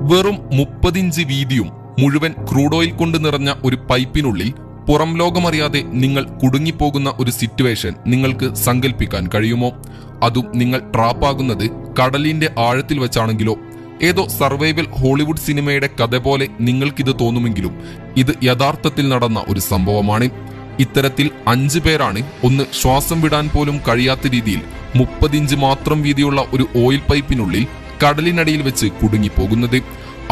വെറും മുപ്പതിഞ്ച് വീതിയും മുഴുവൻ ക്രൂഡ് ഓയിൽ കൊണ്ട് നിറഞ്ഞ ഒരു പൈപ്പിനുള്ളിൽ പുറം ലോകമറിയാതെ നിങ്ങൾ കുടുങ്ങിപ്പോകുന്ന ഒരു സിറ്റുവേഷൻ നിങ്ങൾക്ക് സങ്കല്പിക്കാൻ കഴിയുമോ? അതും നിങ്ങൾ ട്രാപ്പാകുന്നത് കടലിന്റെ ആഴത്തിൽ വെച്ചാണെങ്കിലോ? ഏതോ സർവൈവൽ ഹോളിവുഡ് സിനിമയുടെ കഥ പോലെ നിങ്ങൾക്കിത് തോന്നുമെങ്കിലും ഇത് യഥാർത്ഥത്തിൽ നടന്ന ഒരു സംഭവമാണ്. ഇത്തരത്തിൽ അഞ്ചു പേരാണ് ഒന്ന് ശ്വാസം വിടാൻ പോലും കഴിയാത്ത രീതിയിൽ മുപ്പതിഞ്ച് മാത്രം വീതിയുള്ള ഒരു ഓയിൽ പൈപ്പിനുള്ളിൽ കടലിനടിയിൽ വെച്ച് കുടുങ്ങിപ്പോകുന്നത്.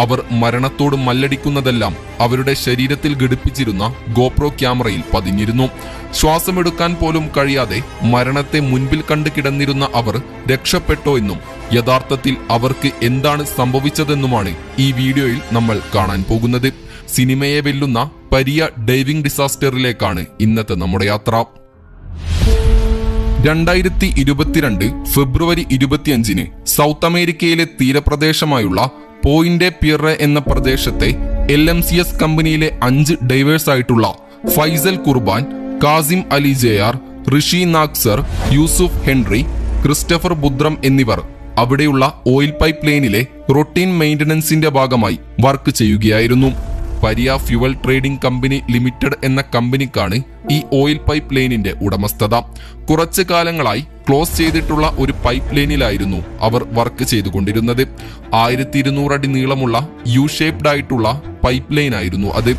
അവർ മരണത്തോട് മല്ലടിക്കുന്നതെല്ലാം അവരുടെ ശരീരത്തിൽ ഘടിപ്പിച്ചിരുന്ന ഗോപ്രോ ക്യാമറയിൽ പതിഞ്ഞിരുന്നു. ശ്വാസമെടുക്കാൻ പോലും കഴിയാതെ മരണത്തെ മുൻപിൽ കണ്ടു കിടന്നിരുന്ന അവർ രക്ഷപ്പെട്ടോ എന്നും യഥാർത്ഥത്തിൽ അവർക്ക് എന്താണ് സംഭവിച്ചതെന്നുമാണ് ഈ വീഡിയോയിൽ നമ്മൾ കാണാൻ പോകുന്നത്. സിനിമയെ വെല്ലുന്ന പരിയ ഡൈവിംഗ് ഡിസാസ്റ്ററിലേക്കാണ് ഇന്നത്തെ നമ്മുടെ യാത്ര. രണ്ടായിരത്തി ഇരുപത്തിരണ്ട് ഫെബ്രുവരി ഇരുപത്തിയഞ്ചിന് സൗത്ത് അമേരിക്കയിലെ തീരപ്രദേശമായുള്ള പോയിന്റ് പിയറെ എന്ന പ്രദേശത്തെ എൽ എം സി എസ് കമ്പനിയിലെ അഞ്ച് ഡൈവേഴ്സ് ആയിട്ടുള്ള ഫൈസൽ കുർബാൻ കാസിം അലി ജയാർ ഋഷി നാഗ്സർ യൂസുഫ് ഹെൻറി ക്രിസ്റ്റഫർ ബുദ്രം എന്നിവർ അവിടെയുള്ള ഓയിൽ പൈപ്പ് ലൈനിലെ റൊട്ടീൻ മെയിന്റനൻസിന്റെ ഭാഗമായി വർക്ക് ചെയ്യുകയായിരുന്നു. പരിയ ഫ്യുവൽ ട്രേഡിംഗ് കമ്പനി ലിമിറ്റഡ് എന്ന കമ്പനിക്കാണ് ഈ ഓയിൽ പൈപ്പ് ലൈനിന്റെ ഉടമസ്ഥത. കുറച്ചു കാലങ്ങളായി ക്ലോസ് ചെയ്തിട്ടുള്ള ഒരു പൈപ്പ് ലൈനിലായിരുന്നു അവർ വർക്ക് ചെയ്തുകൊണ്ടിരുന്നത്. ആയിരത്തി ഇരുന്നൂറ് അടി നീളമുള്ള യു ഷേപ്ഡ് ആയിട്ടുള്ള പൈപ്പ് ലൈൻ ആയിരുന്നു അത്.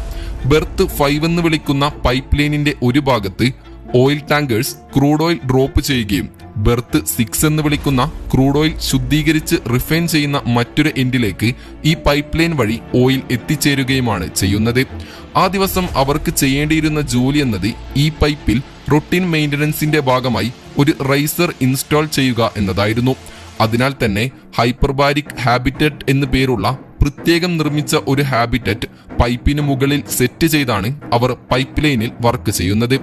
ബെർത്ത് ഫൈവ് എന്ന് വിളിക്കുന്ന പൈപ്പ് ലൈനിന്റെ ഒരു ഭാഗത്ത് oil tankers crude oil drop ചെയ്യുകയും ബെർത്ത് സിക്സ് എന്ന് വിളിക്കുന്ന ക്രൂഡ് ഓയിൽ ശുദ്ധീകരിച്ച് റിഫൈൻ ചെയ്യുന്ന മറ്റൊരു എൻഡിലേക്ക് ഈ പൈപ്പ് ലൈൻ വഴി ഓയിൽ എത്തിച്ചേരുകയുമാണ് ചെയ്യുന്നത്. ആ ദിവസം അവർക്ക് ചെയ്യേണ്ടിയിരുന്ന ജോലി എന്നത് ഈ പൈപ്പിൽ റൊട്ടീൻ മെയിന്റനൻസിന്റെ ഭാഗമായി ഒരു റൈസർ ഇൻസ്റ്റാൾ ചെയ്യുക എന്നതായിരുന്നു. അതിനാൽ തന്നെ ഹൈപ്പർബാരിക് ഹാബിറ്ററ്റ് എന്നു പേരുള്ള പ്രത്യേകം നിർമ്മിച്ച ഒരു ഹാബിറ്ററ്റ് പൈപ്പിന് മുകളിൽ സെറ്റ് ചെയ്താണ് അവർ പൈപ്പ് ലൈനിൽ വർക്ക് ചെയ്യുന്നത്.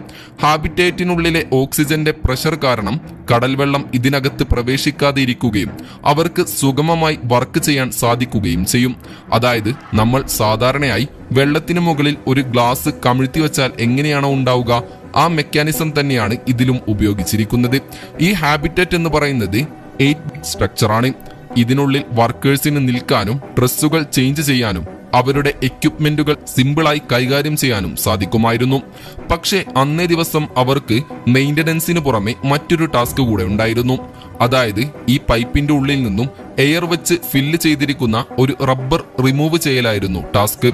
ഹാബിറ്റേറ്റിനുള്ളിലെ ഓക്സിജന്റെ പ്രഷർ കാരണം കടൽവെള്ളം ഇതിനകത്ത് പ്രവേശിക്കാതെ ഇരിക്കുകയും അവർക്ക് സുഗമമായി വർക്ക് ചെയ്യാൻ സാധിക്കുകയും ചെയ്യും. അതായത് നമ്മൾ സാധാരണയായി വെള്ളത്തിന് മുകളിൽ ഒരു ഗ്ലാസ് കമിഴ്ത്തി വെച്ചാൽ എങ്ങനെയാണോ ഉണ്ടാവുക ആ മെക്കാനിസം തന്നെയാണ് ഇതിലും ഉപയോഗിച്ചിരിക്കുന്നത്. ഈ ഹാബിറ്ററ്റ് എന്ന് പറയുന്നത് എയ്റ്റ് സ്ട്രക്ചറാണ്. ഇതിനുള്ളിൽ വർക്കേഴ്സിന് നിൽക്കാനും ഡ്രസ്സുകൾ ചേഞ്ച് ചെയ്യാനും അവരുടെ എക്യുപ്മെന്റുകൾ സിമ്പിളായി കൈകാര്യം ചെയ്യാനും സാധിക്കുമായിരുന്നു. പക്ഷേ അന്നേ ദിവസം അവർക്ക് മെയിന്റനൻസിന് പുറമെ മറ്റൊരു ടാസ്ക് കൂടെ ഉണ്ടായിരുന്നു. അതായത് ഈ പൈപ്പിന്റെ ഉള്ളിൽ നിന്നും എയർ വെച്ച് ഫില്ല് ചെയ്തിരിക്കുന്ന ഒരു റബ്ബർ റിമൂവ് ചെയ്യലായിരുന്നു ടാസ്ക്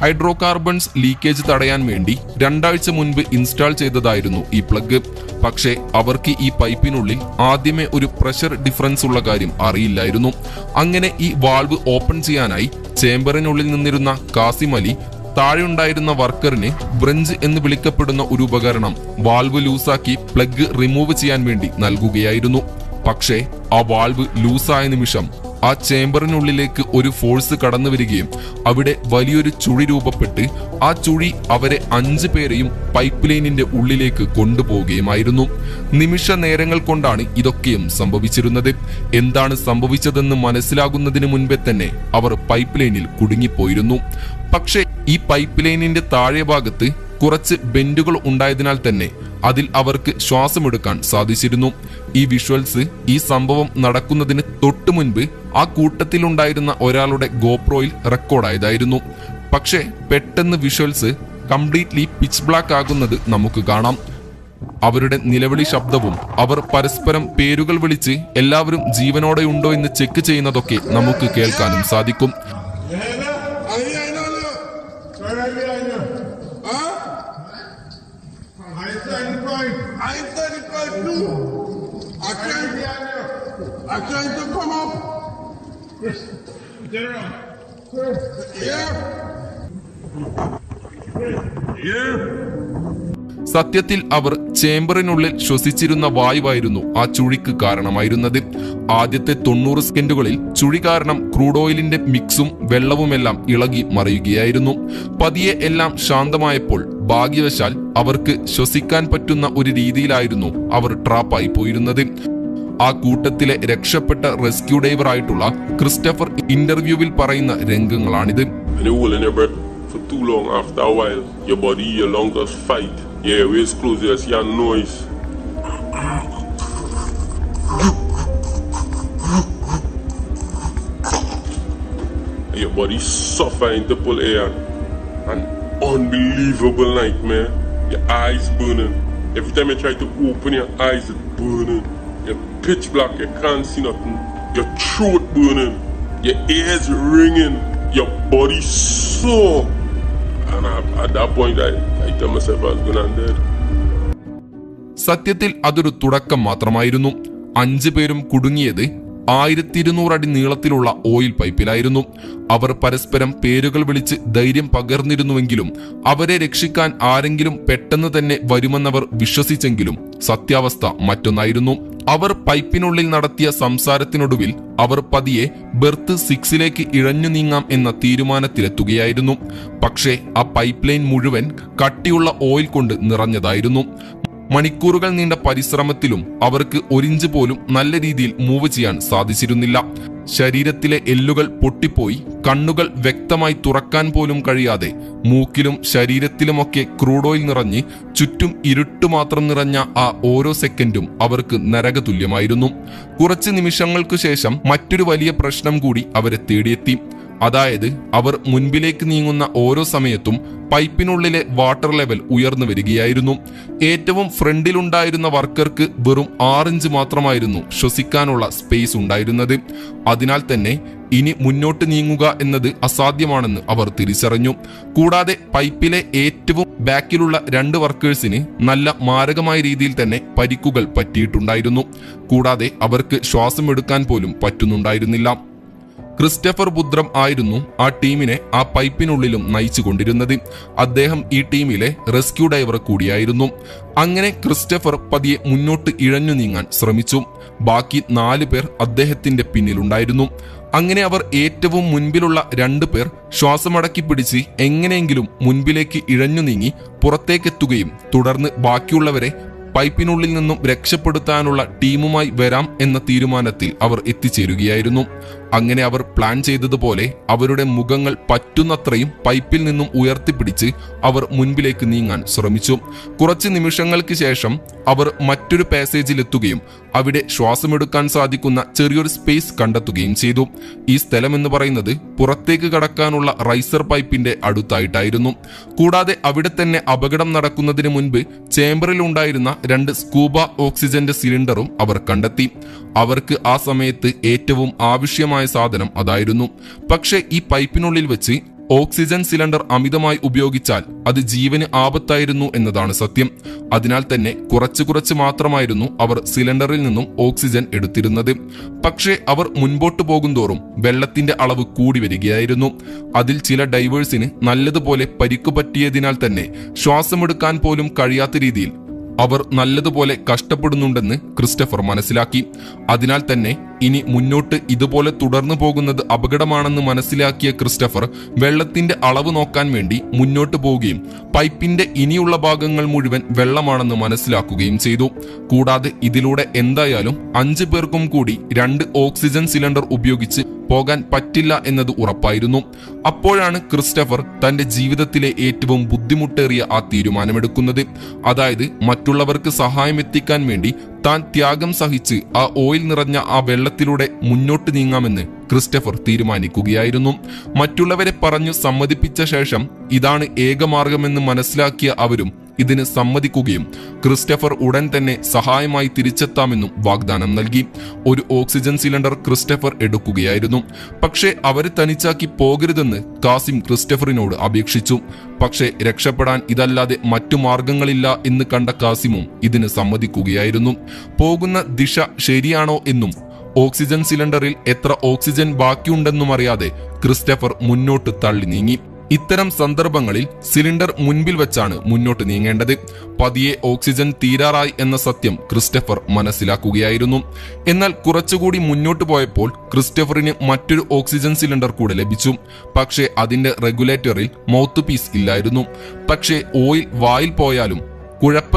ഹൈഡ്രോ കാർബൺസ് ലീക്കേജ് തടയാൻ വേണ്ടി രണ്ടാഴ്ച മുൻപ് ഇൻസ്റ്റാൾ ചെയ്തതായിരുന്നു ഈ പ്ലഗ്. പക്ഷേ അവർക്ക് ഈ പൈപ്പിനുള്ളിൽ ആദ്യമേ ഒരു പ്രഷർ ഡിഫറൻസ് ഉള്ള കാര്യം അറിയില്ലായിരുന്നു. അങ്ങനെ ഈ വാൾവ് ഓപ്പൺ ചെയ്യാനായി ചേംബറിനുള്ളിൽ നിന്നിരുന്ന കാസിം അലി താഴെയുണ്ടായിരുന്ന വർക്കറിന് ബ്രഞ്ച് എന്ന് വിളിക്കപ്പെടുന്ന ഒരു ഉപകരണം വാൾവ് ലൂസാക്കി പ്ലഗ് റിമൂവ് ചെയ്യാൻ വേണ്ടി നൽകുകയായിരുന്നു. പക്ഷേ ആ വാൾവ് ലൂസായ നിമിഷം ആ ചേംബറിനുള്ളിലേക്ക് ഒരു ഫോഴ്സ് കടന്നു വരികയും അവിടെ വലിയൊരു ചുഴി രൂപപ്പെട്ട് ആ ചുഴി അവരെ അഞ്ചു പേരെയും പൈപ്പ് ലൈനിന്റെ ഉള്ളിലേക്ക് കൊണ്ടുപോവുകയുമായിരുന്നു. നിമിഷ നേരങ്ങൾ കൊണ്ടാണ് ഇതൊക്കെയും സംഭവിച്ചിരുന്നത്. എന്താണ് സംഭവിച്ചതെന്ന് മനസ്സിലാകുന്നതിന് മുൻപേ തന്നെ അവർ പൈപ്പ് ലൈനിൽ കുടുങ്ങിപ്പോയിരുന്നു. പക്ഷേ ഈ പൈപ്പ് ലൈനിന്റെ താഴെ ഭാഗത്ത് കുറച്ച് ബെൻഡുകൾ ഉണ്ടായതിനാൽ തന്നെ അതിൽ അവർക്ക് ശ്വാസമെടുക്കാൻ സാധിച്ചിരുന്നു. ഈ വിഷ്വൽസ് ഈ സംഭവം നടക്കുന്നതിന് തൊട്ടു മുൻപ് ആ കൂട്ടത്തിലുണ്ടായിരുന്ന ഒരാളുടെ ഗോപ്രോയിൽ റെക്കോർഡായതായിരുന്നു പക്ഷേ പെട്ടെന്ന് വിഷ്വൽസ് കംപ്ലീറ്റ്ലി പിച്ച് ബ്ലാക്ക് ആകുന്നത് നമുക്ക് കാണാം. അവരുടെ നിലവിളി ശബ്ദവും അവർ പരസ്പരം പേരുകൾ വിളിച്ച് എല്ലാവരും ജീവനോടെ ഉണ്ടോ എന്ന് ചെക്ക് ചെയ്യുന്നതൊക്കെ നമുക്ക് കേൾക്കാനും സാധിക്കും. You. I trying to come up. Yes. General. സത്യത്തിൽ അവർ ചേംബറിനുള്ളിൽ ശ്വസിച്ചിരുന്ന വായുവായിരുന്നു ആ ചുഴിക്ക് കാരണമായിരുന്നത് ആദ്യത്തെ തൊണ്ണൂറ് സെക്കൻഡുകളിൽ ചുഴി കാരണം ക്രൂഡ് ഓയിലിന്റെ മിക്സും വെള്ളവുമെല്ലാം ഇളകി മറിയുകയായിരുന്നു പതിയെ എല്ലാം ശാന്തമായപ്പോൾ ഭാഗ്യവശാൽ അവർക്ക് ശ്വസിക്കാൻ പറ്റുന്ന ഒരു രീതിയിലായിരുന്നു അവർ ട്രാപ്പായി പോയിരുന്നത് ആ കൂട്ടത്തിലെ രക്ഷപ്പെട്ട റെസ്ക്യൂ ഡൈവർ ആയിട്ടുള്ള ക്രിസ്റ്റഫർ ഇന്റർവ്യൂവിൽ പറയുന്ന രംഗങ്ങളാണിത് And you holding your breath for too long after a while. Your body, your lungs just fight. Your airways close, you see a noise. Your body suffering to pull air. An unbelievable nightmare. Your eyes burning. Every time you try to open your eyes, it's burning. You're pitch black, you can't see nothing. Your throat burning. Your ears ringing. Your body sore. And I, at that point, I, I tell myself I was gonna dead. സത്യത്തിൽ അതൊരു തുടക്കം മാത്രമായിരുന്നു അഞ്ചു പേരും കുടുങ്ങിയത് ആയിരത്തി ഇരുന്നൂറ് അടി നീളത്തിലുള്ള ഓയിൽ പൈപ്പിലായിരുന്നു അവർ പരസ്പരം പേരുകൾ വിളിച്ച് ധൈര്യം പകർന്നിരുന്നുവെങ്കിലും അവരെ രക്ഷിക്കാൻ ആരെങ്കിലും പെട്ടെന്ന് തന്നെ വരുമെന്നവർ വിശ്വസിച്ചെങ്കിലും സത്യാവസ്ഥ മറ്റൊന്നായിരുന്നു അവർ പൈപ്പിനുള്ളിൽ നടത്തിയ സംസാരത്തിനൊടുവിൽ അവർ പതിയെ ബെർത്ത് സിക്സിലേക്ക് ഇഴഞ്ഞു നീങ്ങാം എന്ന തീരുമാനത്തിലെത്തുകയായിരുന്നു. പക്ഷേ ആ പൈപ്പ് ലൈൻ മുഴുവൻ കട്ടിയുള്ള ഓയിൽ കൊണ്ട് നിറഞ്ഞതായിരുന്നു. മണിക്കൂറുകൾ നീണ്ട പരിശ്രമത്തിലും അവർക്ക് ഒരിഞ്ച് പോലും നല്ല രീതിയിൽ മൂവ് ചെയ്യാൻ സാധിച്ചിരുന്നില്ല. ശരീരത്തിലെ എല്ലുകൾ പൊട്ടിപ്പോയി കണ്ണുകൾ വ്യക്തമായി തുറക്കാൻ പോലും കഴിയാതെ മൂക്കിലും ശരീരത്തിലുമൊക്കെ ക്രൂഡോയിൽ നിറഞ്ഞ് ചുറ്റും ഇരുട്ട് മാത്രം നിറഞ്ഞ ആ ഓരോ സെക്കൻഡും അവർക്ക് നരകതുല്യമായിരുന്നു. കുറച്ച് നിമിഷങ്ങൾക്കു ശേഷം മറ്റൊരു വലിയ പ്രശ്നം കൂടി അവരെ തേടിയെത്തി. അതായത് അവർ മുൻപിലേക്ക് നീങ്ങുന്ന ഓരോ സമയത്തും പൈപ്പിനുള്ളിലെ വാട്ടർ ലെവൽ ഉയർന്നു വരികയായിരുന്നു. ഏറ്റവും ഫ്രണ്ടിലുണ്ടായിരുന്ന വർക്കർക്ക് വെറും ആറിഞ്ച് മാത്രമായിരുന്നു ശ്വസിക്കാനുള്ള സ്പേസ് ഉണ്ടായിരുന്നത്. അതിനാൽ തന്നെ ഇനി മുന്നോട്ട് നീങ്ങുക എന്നത് അസാധ്യമാണെന്ന് അവർ തിരിച്ചറിഞ്ഞു. കൂടാതെ പൈപ്പിലെ ഏറ്റവും ബാക്കിലുള്ള രണ്ട് വർക്കേഴ്സിന് നല്ല മാരകമായ രീതിയിൽ തന്നെ പരിക്കുകൾ പറ്റിയിട്ടുണ്ടായിരുന്നു. കൂടാതെ അവർക്ക് ശ്വാസം എടുക്കാൻ പോലും പറ്റുന്നുണ്ടായിരുന്നില്ല. ക്രിസ്റ്റഫർ ബുദ്രം ആയിരുന്നു ആ ടീമിനെ ആ പൈപ്പിനുള്ളിലും നയിച്ചു കൊണ്ടിരുന്നത് അദ്ദേഹം ഈ ടീമിലെ റെസ്ക്യൂ ഡൈവർ കൂടിയായിരുന്നു. അങ്ങനെ ക്രിസ്റ്റഫർ പതിയെ മുന്നോട്ട് ഇഴഞ്ഞു നീങ്ങാൻ ശ്രമിച്ചു. ബാക്കി നാല് പേർ അദ്ദേഹത്തിന്റെ പിന്നിലുണ്ടായിരുന്നു. അങ്ങനെ അവർ ഏറ്റവും മുൻപിലുള്ള രണ്ടു പേർ ശ്വാസമടക്കി പിടിച്ച് എങ്ങനെയെങ്കിലും മുൻപിലേക്ക് ഇഴഞ്ഞു നീങ്ങി പുറത്തേക്കെത്തുകയും തുടർന്ന് ബാക്കിയുള്ളവരെ പൈപ്പിനുള്ളിൽ നിന്നും രക്ഷപ്പെടുത്താനുള്ള ടീമുമായി വരാം എന്ന തീരുമാനത്തിൽ അവർ എത്തിച്ചേരുകയായിരുന്നു. അങ്ങനെ അവർ പ്ലാൻ ചെയ്തതുപോലെ അവരുടെ മുഖങ്ങൾ പറ്റുന്നത്രയും പൈപ്പിൽ നിന്നും ഉയർത്തിപ്പിടിച്ച് അവർ മുൻപിലേക്ക് നീങ്ങാൻ ശ്രമിച്ചു. കുറച്ച് നിമിഷങ്ങൾക്ക് ശേഷം അവർ മറ്റൊരു പാസേജിലെത്തുകയും അവിടെ ശ്വാസമെടുക്കാൻ സാധിക്കുന്ന ചെറിയൊരു സ്പേസ് കണ്ടെത്തുകയും ചെയ്തു. ഈ സ്ഥലം എന്ന് പറയുന്നത് പുറത്തേക്ക് കടക്കാനുള്ള റൈസർ പൈപ്പിന്റെ അടുത്തായിട്ടായിരുന്നു. കൂടാതെ അവിടെ തന്നെ അപകടം നടക്കുന്നതിന് മുൻപ് ചേംബറിൽ ഉണ്ടായിരുന്ന രണ്ട് സ്കൂബ ഓക്സിജന്റെ സിലിണ്ടറും അവർ കണ്ടെത്തി. അവർക്ക് ആ സമയത്ത് ഏറ്റവും ആവശ്യമായ സാധനം അതായിരുന്നു. പക്ഷേ ഈ പൈപ്പിനുള്ളിൽ വെച്ച് ഓക്സിജൻ സിലിണ്ടർ അമിതമായി ഉപയോഗിച്ചാൽ അത് ജീവന് ആപത്തായിരുന്നു എന്നതാണ് സത്യം. അതിനാൽ തന്നെ കുറച്ച് കുറച്ച് മാത്രമായിരുന്നു അവർ സിലിണ്ടറിൽ നിന്നും ഓക്സിജൻ എടുത്തിരുന്നത്. പക്ഷേ അവർ മുൻപോട്ട് പോകുന്തോറും വെള്ളത്തിന്റെ അളവ് കൂടി വരികയായിരുന്നു. അതിൽ ചില ഡൈവേഴ്സിന് നല്ലതുപോലെ പരിക്കു പറ്റിയതിനാൽ തന്നെ ശ്വാസമെടുക്കാൻ പോലും കഴിയാത്ത രീതിയിൽ അവർ നല്ലതുപോലെ കഷ്ടപ്പെടുന്നുണ്ടെന്ന് ക്രിസ്റ്റഫർ മനസ്സിലാക്കി. അതിനാൽ തന്നെ ഇനി മുന്നോട്ട് ഇതുപോലെ തുടർന്നു പോകുന്നത് അപകടമാണെന്ന് മനസ്സിലാക്കിയ ക്രിസ്റ്റഫർ വെള്ളത്തിന്റെ അളവ് നോക്കാൻ വേണ്ടി മുന്നോട്ട് പോവുകയും പൈപ്പിന്റെ ഇനിയുള്ള ഭാഗങ്ങൾ മുഴുവൻ വെള്ളമാണെന്ന് മനസ്സിലാക്കുകയും ചെയ്തു. കൂടാതെ ഇതിലൂടെ എന്തായാലും അഞ്ചു പേർക്കും കൂടി രണ്ട് ഓക്സിജൻ സിലിണ്ടർ ഉപയോഗിച്ച് പോകാൻ പറ്റില്ല എന്നത് ഉറപ്പായിരുന്നു. അപ്പോഴാണ് ക്രിസ്റ്റഫർ തന്റെ ജീവിതത്തിലെ ഏറ്റവും ബുദ്ധിമുട്ടേറിയ ആ തീരുമാനമെടുക്കുന്നത്. അതായത് മറ്റുള്ളവർക്ക് സഹായം എത്തിക്കാൻ വേണ്ടി താൻ ത്യാഗം സഹിച്ച് ആ ഓയിൽ നിറഞ്ഞ ആ വെള്ളത്തിലൂടെ മുന്നോട്ട് നീങ്ങാമെന്ന് ക്രിസ്റ്റഫർ തീരുമാനിക്കുകയായിരുന്നു. മറ്റുള്ളവരെ പറഞ്ഞു സമ്മതിപ്പിച്ച ശേഷം ഇതാണ് ഏകമാർഗമെന്ന് മനസ്സിലാക്കിയ അവരും ഇതിന് സമ്മതിക്കുകയും ക്രിസ്റ്റഫർ ഉടൻ തന്നെ സഹായമായി തിരിച്ചെത്താമെന്നും വാഗ്ദാനം നൽകി. ഒരു ഓക്സിജൻ സിലിണ്ടർ ക്രിസ്റ്റഫർ എടുക്കുകയായിരുന്നു. പക്ഷേ അവരെ തനിച്ചാക്കി പോകരുതെന്ന് കാസിം ക്രിസ്റ്റഫറിനോട് അപേക്ഷിച്ചു. പക്ഷേ രക്ഷപ്പെടാൻ ഇതല്ലാതെ മറ്റു മാർഗങ്ങളില്ല എന്ന് കണ്ട കാസിമും ഇതിന് സമ്മതിക്കുകയായിരുന്നു. പോകുന്ന ദിശ ശരിയാണോ എന്നും ഓക്സിജൻ സിലിണ്ടറിൽ എത്ര ഓക്സിജൻ ബാക്കിയുണ്ടെന്നും അറിയാതെ ക്രിസ്റ്റഫർ മുന്നോട്ട് തള്ളി നീങ്ങി. ഇത്തരം സന്ദർഭങ്ങളിൽ സിലിണ്ടർ മുൻപിൽ വെച്ചാണ് മുന്നോട്ട് നീങ്ങേണ്ടത്. പതിയെ ഓക്സിജൻ തീരാറായി എന്ന സത്യം ക്രിസ്റ്റഫർ മനസ്സിലാക്കുകയായിരുന്നു. എന്നാൽ കുറച്ചുകൂടി മുന്നോട്ട് പോയപ്പോൾ ക്രിസ്റ്റഫറിന് മറ്റൊരു ഓക്സിജൻ സിലിണ്ടർ കൂടെ ലഭിച്ചു. പക്ഷേ അതിന്റെ റെഗുലേറ്ററിൽ മൗത്ത് പീസ് ഇല്ലായിരുന്നു. പക്ഷേ ഓയിൽ വായിൽ പോയാലും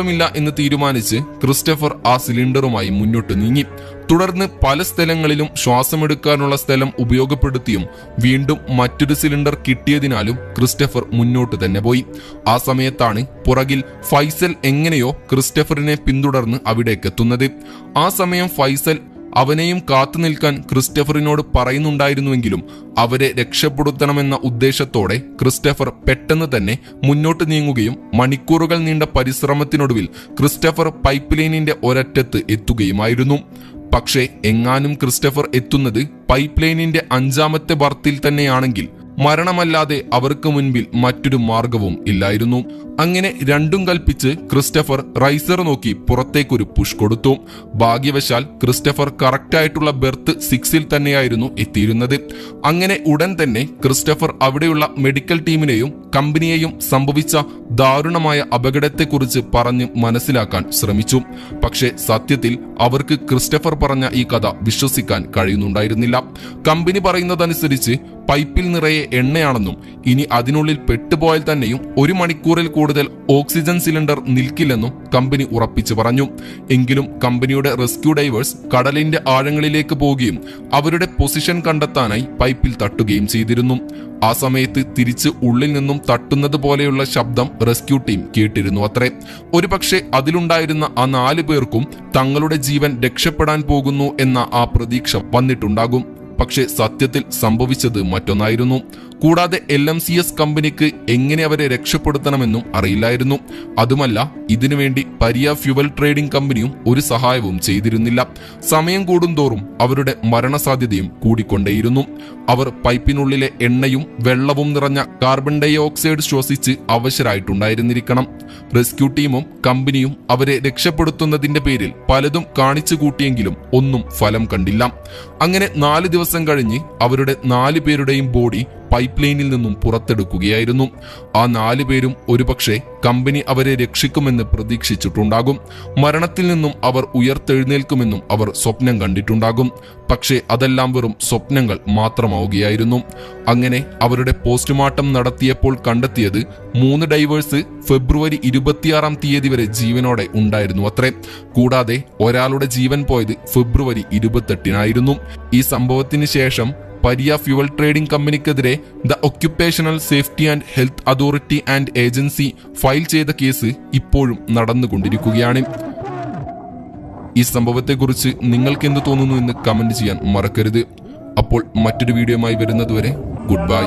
കുഴപ്പമില്ല എന്ന് തീരുമാനിച്ച് ക്രിസ്റ്റഫർ ആ സിലിണ്ടറുമായി മുന്നോട്ട് നീങ്ങി. തുടർന്ന് പല സ്ഥലങ്ങളിലും ശ്വാസമെടുക്കാനുള്ള സ്ഥലം ഉപയോഗപ്പെടുത്തിയും വീണ്ടും മറ്റൊരു സിലിണ്ടർ കിട്ടിയതിനാലും ക്രിസ്റ്റഫർ മുന്നോട്ട് തന്നെ പോയി. ആ സമയത്താണ് പുറകിൽ ഫൈസൽ എങ്ങനെയോ ക്രിസ്റ്റഫറിനെ പിന്തുടർന്ന് അവിടേക്ക് എത്തുന്നത് ആ സമയം ഫൈസൽ അവനെയും കാത്തു നിൽക്കാൻ ക്രിസ്റ്റഫറിനോട് പറയുന്നുണ്ടായിരുന്നുവെങ്കിലും അവരെ രക്ഷപ്പെടുത്തണമെന്ന ഉദ്ദേശത്തോടെ ക്രിസ്റ്റഫർ പെട്ടെന്ന് തന്നെ മുന്നോട്ട് നീങ്ങുകയും മണിക്കൂറുകൾ നീണ്ട പരിശ്രമത്തിനൊടുവിൽ ക്രിസ്റ്റഫർ പൈപ്പ് ലൈനിന്റെ ഒരറ്റത്ത് എത്തുകയുമായിരുന്നു. പക്ഷേ എങ്ങാനും ക്രിസ്റ്റഫർ എത്തുന്നത് പൈപ്പ് ലൈനിന്റെ അഞ്ചാമത്തെ ബർത്തിൽ തന്നെയാണെങ്കിൽ മരണമല്ലാതെ അവർക്ക് മുൻപിൽ മറ്റൊരു മാർഗവും ഇല്ലായിരുന്നു. അങ്ങനെ രണ്ടും കൽപ്പിച്ച് ക്രിസ്റ്റഫർ റൈസർ നോക്കി പുറത്തേക്കൊരു പുഷ് കൊടുത്തു. ഭാഗ്യവശാൽ ക്രിസ്റ്റഫർ കറക്റ്റായിട്ടുള്ള ബെർത്ത് സിക്സിൽ തന്നെയായിരുന്നു എത്തിയിരുന്നത്. അങ്ങനെ ഉടൻ തന്നെ ക്രിസ്റ്റഫർ അവിടെയുള്ള മെഡിക്കൽ ടീമിനെയും കമ്പനിയെയും സംഭവിച്ച ദാരുണമായ അപകടത്തെക്കുറിച്ച് പറഞ്ഞ് മനസ്സിലാക്കാൻ ശ്രമിച്ചു. പക്ഷേ സത്യത്തിൽ അവർക്ക് ക്രിസ്റ്റഫർ പറഞ്ഞ ഈ കഥ വിശ്വസിക്കാൻ കഴിയുന്നുണ്ടായിരുന്നില്ല. കമ്പനി പറയുന്നതനുസരിച്ച് പൈപ്പിൽ നിറയെ എണ്ണയാണെന്നും ഇനി അതിനുള്ളിൽ പെട്ടുപോയാൽ തന്നെയും ഒരു മണിക്കൂറിൽ കൂടുതൽ ഓക്സിജൻ സിലിണ്ടർ നിൽക്കില്ലെന്നും കമ്പനി ഉറപ്പിച്ചു പറഞ്ഞു. എങ്കിലും കമ്പനിയുടെ റെസ്ക്യൂ ഡൈവേഴ്സ് കടലിന്റെ ആഴങ്ങളിലേക്ക് പോവുകയും അവരുടെ പൊസിഷൻ കണ്ടെത്താനായി പൈപ്പിൽ തട്ടുകയും ചെയ്തിരുന്നു. ആ സമയത്ത് തിരിച്ച് ഉള്ളിൽ നിന്നും തട്ടുന്നത് പോലെയുള്ള ശബ്ദം റെസ്ക്യൂ ടീം കേട്ടിരുന്നു അത്രേ. ഒരുപക്ഷെ അതിലുണ്ടായിരുന്ന ആ നാല് പേർക്കും തങ്ങളുടെ ജീവൻ രക്ഷപ്പെടാൻ പോകുന്നു എന്ന ആ പ്രതീക്ഷ വന്നിട്ടുണ്ടാകും. പക്ഷേ സത്യത്തിൽ സംഭവിച്ചത് മറ്റൊന്നായിരുന്നു. കൂടാതെ എൽ എം സി എസ് കമ്പനിക്ക് എങ്ങനെ അവരെ രക്ഷപ്പെടുത്തണമെന്നും അറിയില്ലായിരുന്നു. അതുമല്ല ഇതിനുവേണ്ടി പരിയ ഫ്യുവൽ ട്രേഡിംഗ് കമ്പനിയും ഒരു സഹായവും ചെയ്തിരുന്നില്ല. സമയം കൂടുന്തോറും അവരുടെ മരണസാധ്യതയും കൂടിക്കൊണ്ടേയിരുന്നു. അവർ പൈപ്പിനുള്ളിലെ എണ്ണയും വെള്ളവും നിറഞ്ഞ കാർബൺ ഡൈ ഓക്സൈഡ് ശ്വസിച്ച് അവശരായിട്ടുണ്ടായിരുന്നിരിക്കണം. റെസ്ക്യൂ ടീമും കമ്പനിയും അവരെ രക്ഷപ്പെടുത്തുന്നതിന്റെ പേരിൽ പലതും കാണിച്ചു കൂട്ടിയെങ്കിലും ഒന്നും ഫലം കണ്ടില്ല. അങ്ങനെ നാല് ദിവസം കഴിഞ്ഞ് അവരുടെ നാല് പേരുടെയും ബോഡി പൈപ്പ് ലൈനിൽ നിന്നും പുറത്തെടുക്കുകയായിരുന്നു. ആ നാലു പേരും ഒരുപക്ഷെ കമ്പനി അവരെ രക്ഷിക്കുമെന്ന് പ്രതീക്ഷിച്ചിട്ടുണ്ടാകും. മരണത്തിൽ നിന്നും അവർ ഉയർത്തെഴുന്നേൽക്കുമെന്നും അവർ സ്വപ്നം കണ്ടിട്ടുണ്ടാകും. പക്ഷേ അതെല്ലാം വെറും സ്വപ്നങ്ങൾ മാത്രമാവുകയായിരുന്നു. അങ്ങനെ അവരുടെ പോസ്റ്റ്മോർട്ടം നടത്തിയപ്പോൾ കണ്ടെത്തിയത് മൂന്ന് ഡൈവേഴ്സ് ഫെബ്രുവരി ഇരുപത്തിയാറാം തീയതി വരെ ജീവനോടെ ഉണ്ടായിരുന്നു അത്രേ. കൂടാതെ ഒരാളുടെ ജീവൻ പോയത് ഫെബ്രുവരി ഇരുപത്തെട്ടിനായിരുന്നു. ഈ സംഭവത്തിന് ശേഷം പരിയ fuel trading കമ്പനിക്കെതിരെ the occupational safety and health authority and agency file ചെയ്ത കേസ് ഇപ്പോഴും നടന്നുകൊണ്ടിരിക്കുകയാണ്. ഈ സംഭവത്തെക്കുറിച്ച് നിങ്ങൾക്ക് എന്ത് തോന്നുന്നു എന്ന് കമന്റ് ചെയ്യാൻ മറക്കരുത്. അപ്പോൾ മറ്റൊരു വീഡിയോയുമായി വരുന്നതുവരെ ഗുഡ് ബൈ?